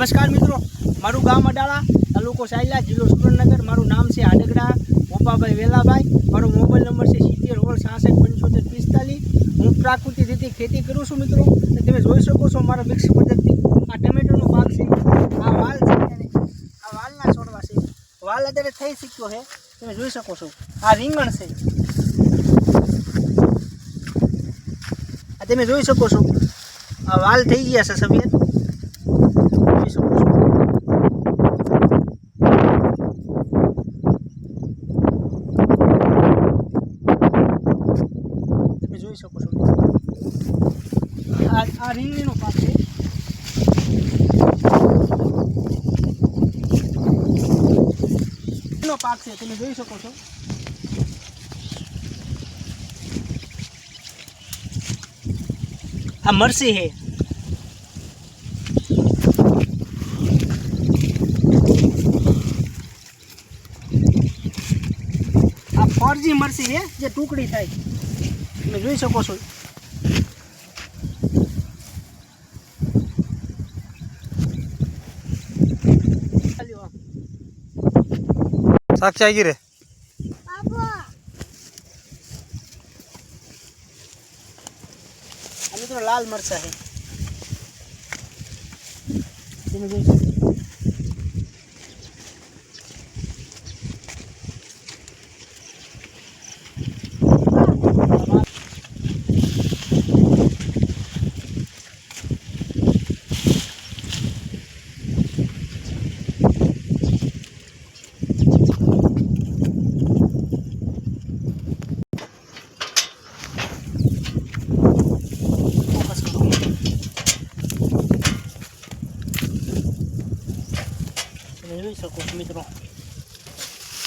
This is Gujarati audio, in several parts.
નમસ્કાર મિત્રો. મારું ગામ અડાળા, તાલુકો સાયલા, જિલ્લો સુરેન્દ્રનગર. મારું નામ છે આડગડા ગોપાભાઈ વેલાભાઈ. મારો મોબાઈલ નંબર છે સિત્તેર ઓળ સાસઠ પંચોતેર પિસ્તાલીસ. હું પ્રાકૃતિક રીતે ખેતી કરું છું મિત્રો. તમે જોઈ શકો છો મારા મિક્સ પદ્ધતિ. આ ટમેટોનો પાક છે. આ વાલ છે આ વાલના છોડવા છે. વાલ અત્યારે થઈ શક્યો છે. તમે જોઈ શકો છો. આ રીંગણ છે. આ તમે જોઈ શકો છો. આ વાલ થઈ ગયા છે સફેદ જોઈ શકો છો તમે જોઈ શકો છો આ રીંગણીનો પાક છે. નો પાક છે, તમે જોઈ શકો છો. આ મરસી છે. આ ફોરજી મરસી છે, જે ટુકડી થાય. તમે જોઈ શકો છો ચાલ્યો આ. સાક્ષી આવી રે આ મિત્રો લાલ મરચા છે તમે જોઈ શકો છો મિત્રો.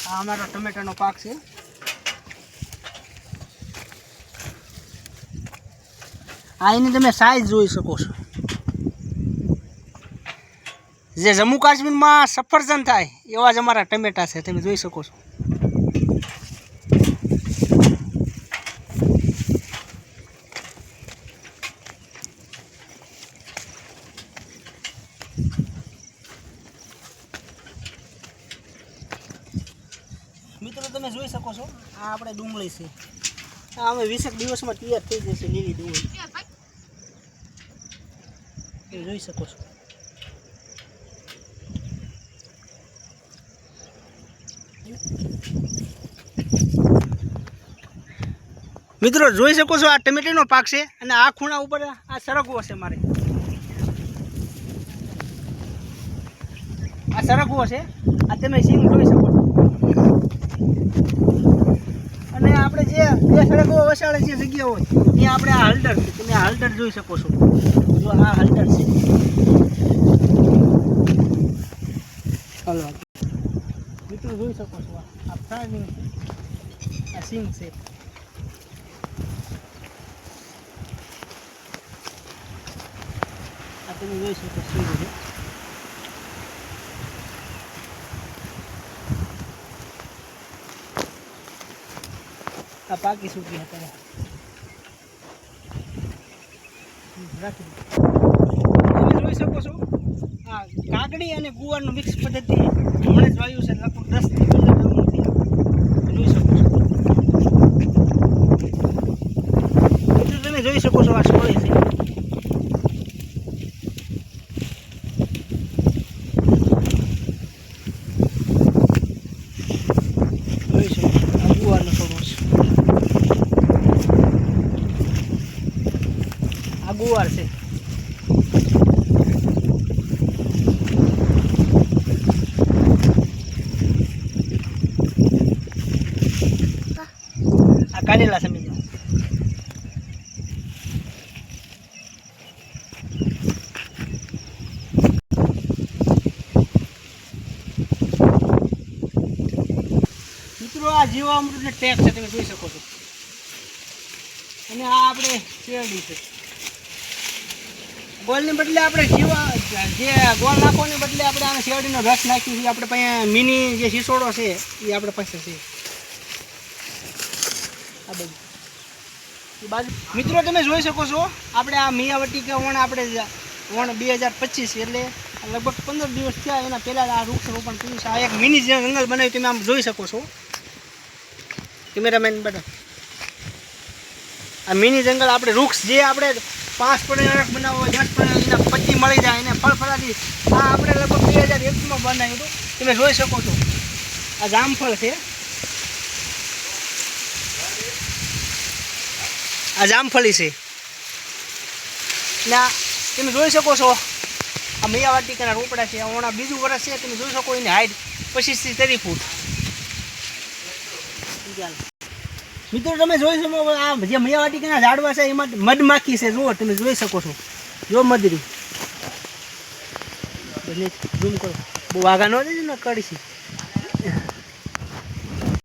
આ અમારો ટમેટાનો પાક છે. આ એની તમે સાઈઝ જોઈ શકો છો. જે જમ્મુ કાશ્મીરમાં સફરજન થાય એવા જ અમારા ટમેટા છે, તમે જોઈ શકો છો. મિત્રો તમે જોઈ શકો છો. આ આપણે ડુંગળી છે. આ અમે વીસેક દિવસમાં તૈયાર થઈ જશે લીલી ડુંગળી. જોઈ શકો છો. મિત્રો જોઈ શકો છો આ ટમેટીનો પાક છે અને આ ખૂણા ઉપર આ સરગવો છે મારે. આ સરગવો છે. આ તમે સિંગ જોઈ શકો અને આપણે જે બે સડકો વસાડે જે જગ્યા હોય ત્યાં આપણે આ હલ્ડર છે. તમે આ હલદર જોઈ શકો છો. જો આ હલ્ડર છે. હલો. મિત્રો જોઈ શકો છો આ- ફ્રાઈંગ આ સિંગ છે. આ તમે જોઈ શકો છે. આ પાકી સૂકી હતા તમે જોઈ શકો છો, આ કાકડી અને ગુવારનું મિક્સ પદ્ધતિ હમણાં જ વાયુ છે, લગભગ દસથી પંદર જોઈ શકો છો. તમે જોઈ શકો છો આ સોળી છે જોઈ શકો છો આ ગુવારનો થોડો છે આ ગુવાર છે. આ કાઢેલા છે મિત્રો. મિત્રો ટેક છે, તમે જોઈ શકો છો. અને આ આપણે શેરડી છે. ગોળની બદલે આપણે જીવા, જે ગોળ નાખવાની બદલે આપણે આને શેરડીનો રસ નાખ્યું છે આપણે પાસે મિની જે શીસોડો છે, એ આપણે પાસે છે. આ બધું. બાજુ. મિત્રો, તમે જોઈ શકો છો, આપણે આ મિયાવટી કે વણ આપણે વણ બે હજાર પચીસ એટલે લગભગ પંદર દિવસ થયા એના પહેલાં આ વૃક્ષ રોપણ કર્યું છે. આ એક મિની જે જંગલ બનાવ્યું તમે આમ જોઈ શકો છો. કેમેરામેન બધા આ મિની જંગલ આપણે વૃક્ષ જે આપણે પાંચ પડે બનાવવો બનાવો દસ પડે એના પચી મળી જાય એને ફળ ફળાથી આ આપણે લગભગ બે હજાર એકમાં બનાવ્યું હતું. તમે જોઈ શકો છો. આ જામફળ છે. આ જામફળી છે. ને, તમે જોઈ શકો છો. આ મૈયાવાટિકાના રોપડા છે. હમણાં બીજું વર્ષ છે. તમે જોઈ શકો એની હાઈટ પચીસથી ત્રીસ ફૂટ. મિત્રો, તમે જોઈ શકો આ જે મૈયાવાટિકાના ઝાડવા છે, એમાં મધમાખી છે. જુઓ, તમે જોઈ શકો છો. જો મધરી. ઝૂમ કરો. બહુ વાઘા ન દેજો ને કડી છે